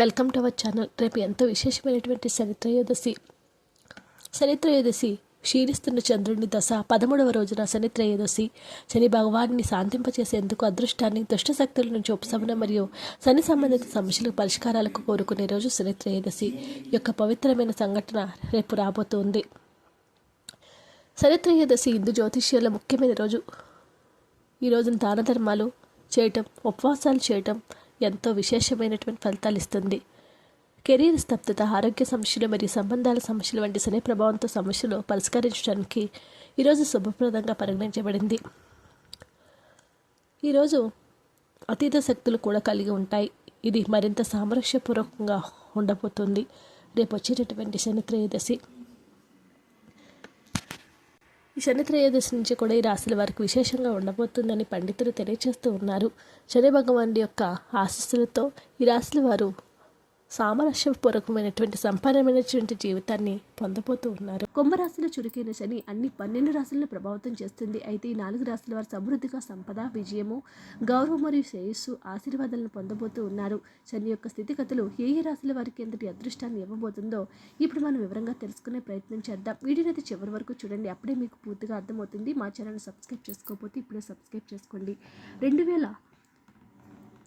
Welcome to our channel. రేపు ఎంతో విశేషమైనటువంటి శనిత్రయోదశి. శనిత్రయోదశి క్షీణిస్తున్న చంద్రుని దశ పదమూడవ రోజున శనిత్రయోదశి. శని భగవాన్ని శాంతింపచేసేందుకు అదృష్టాన్ని దుష్ట శక్తుల నుంచి ఉపశమనం మరియు శని సంబంధిత సమస్యల పరిష్కారాలకు కోరుకునే రోజు శనిత్రయోదశి యొక్క పవిత్రమైన సంఘటన రేపు రాబోతోంది. శనిత్రయోదశి హిందూ జ్యోతిష్యాల ముఖ్యమైన రోజు. ఈ రోజున దాన ధర్మాలు చేయటం ఉపవాసాలు చేయటం ఎంతో విశేషమైనటువంటి ఫలితాలు ఇస్తుంది. కెరీర్ స్తబ్దత ఆరోగ్య సమస్యలు మరియు సంబంధాల సమస్యలు వంటి శని ప్రభావంతో సమస్యలు పరిష్కరించడానికి ఈరోజు శుభప్రదంగా పరిగణించబడింది. ఈరోజు అతీత శక్తులు కూడా కలిగి ఉంటాయి. ఇది మరింత సామరస్యపూర్వకంగా ఉండబోతుంది. రేపు వచ్చేటటువంటి శని త్రయోదశి. శని త్రయోదశి నుంచి కూడా ఈ రాశుల వారికి విశేషంగా ఉండబోతుందని పండితులు తెలియజేస్తూ ఉన్నారు. శని భగవానుడి యొక్క ఆశస్సులతో ఈ రాశుల వారు సామరస్యపూర్వకమైనటువంటి సంపన్నమైనటువంటి జీవితాన్ని పొందబోతూ ఉన్నారు. కుంభరాశిలో చురుకైన శని అన్ని పన్నెండు రాశులను ప్రభావితం చేస్తుంది. అయితే ఈ నాలుగు రాశుల వారు సమృద్ధిగా సంపద విజయము గౌరవం మరియు శ్రేయస్సు ఆశీర్వాదాలను పొందబోతూ ఉన్నారు. శని యొక్క స్థితిగతులు ఏ ఏ రాశుల వారికి ఎంతటి అదృష్టాన్ని ఇవ్వబోతుందో ఇప్పుడు మనం వివరంగా తెలుసుకునే ప్రయత్నం చేద్దాం. వీడియోని అయితే చివరి వరకు చూడండి. అప్పుడే మీకు పూర్తిగా అర్థమవుతుంది. మా ఛానల్ సబ్స్క్రైబ్ చేసుకోకపోతే ఇప్పుడే సబ్స్క్రైబ్ చేసుకోండి. రెండు వేల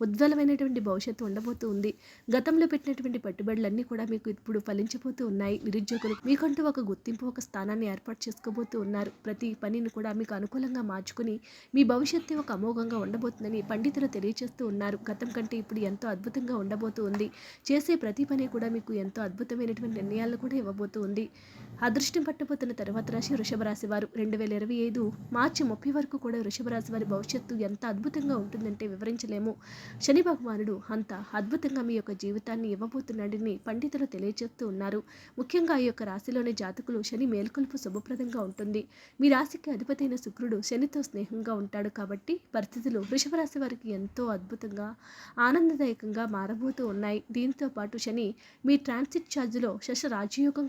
ఉజ్వలమైనటువంటి భవిష్యత్తు ఉండబోతూ ఉంది. గతంలో పెట్టినటువంటి పెట్టుబడులన్నీ కూడా మీకు ఇప్పుడు ఫలించబోతూ ఉన్నాయి. నిరుద్యోగులు మీకంటూ ఒక గుర్తింపు ఒక స్థానాన్ని ఏర్పాటు చేసుకోబోతూ ఉన్నారు. ప్రతి పనిని కూడా మీకు అనుకూలంగా మార్చుకుని మీ భవిష్యత్తు ఒక అమోఘంగా ఉండబోతుందని పండితులు తెలియజేస్తూ ఉన్నారు. గతం కంటే ఇప్పుడు ఎంతో అద్భుతంగా ఉండబోతూ ఉంది. చేసే ప్రతి పని కూడా మీకు ఎంతో అద్భుతమైనటువంటి నిర్ణయాలు కూడా ఇవ్వబోతూ ఉంది. అదృష్టం పట్టబోతున్న తర్వాత రాశి వృషభ రాశి వారు రెండు వేల ఇరవై ఐదు మార్చి ముప్పై వరకు కూడా వృషభ రాశి వారి భవిష్యత్తు ఎంత అద్భుతంగా ఉంటుందంటే వివరించలేము. శని భగవానుడు అంత అద్భుతంగా మీ యొక్క జీవితాన్ని ఇవ్వబోతున్నాడని పండితులు తెలియజేస్తూ ఉన్నారు. ముఖ్యంగా ఈ యొక్క రాశిలోని జాతకులు శని మేల్కొల్పు శుభప్రదంగా ఉంటుంది. మీ రాశికి అధిపతైన శుక్రుడు శనితో స్నేహంగా ఉంటాడు కాబట్టి పరిస్థితులు వృషభ రాశి వారికి ఎంతో అద్భుతంగా ఆనందదాయకంగా మారబోతూ ఉన్నాయి. దీంతో పాటు శని మీ ట్రాన్సిట్ ఛార్జ్లో శశ రాజయోగం